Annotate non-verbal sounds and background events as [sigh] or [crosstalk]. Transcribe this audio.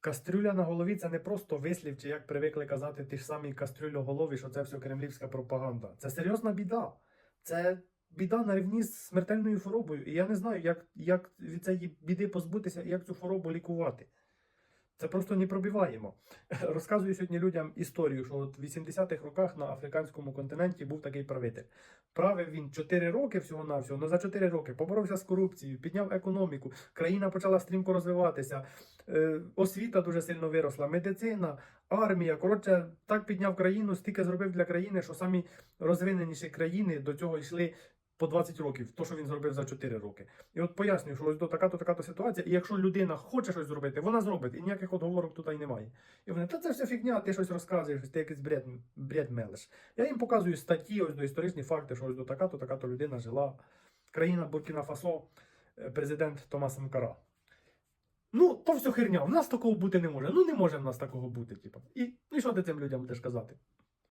Кастрюля на голові це не просто вислів, чи як привикли казати ті ж самі кастрюльоголові, що це все кремлівська пропаганда. Це серйозна біда. Це біда на рівні з смертельною хворобою. І я не знаю, як, як від цієї біди позбутися і як цю хворобу лікувати. Це просто не пробиваємо. [laughs] Розказую сьогодні людям історію, що от в 80-х роках на африканському континенті був такий правитель. Правив він 4 роки всього-навсього, але за 4 роки поборовся з корупцією, підняв економіку, країна почала стрімко розвиватися, е, освіта дуже сильно виросла, медицина, армія. Коротше, так підняв країну, стільки зробив для країни, що самі розвиненіші країни до цього йшли по 20 років, то, що він зробив за 4 роки. І от пояснюю, що ось до така-то така-то ситуація, і якщо людина хоче щось зробити, вона зробить, і ніяких отговорок тут і немає. І вони, та це все фігня, ти щось розказуєш, ти якийсь бред, бред мелиш. Я їм показую статті, ось до історичні факти, що ось до така-то, така-то людина жила. Країна Буркіна Фасо, е, президент Томас Санкара. Ну, то все херня, в нас такого бути не може. Ну, не може в нас такого бути, типу. І, і що ти цим людям будеш казати?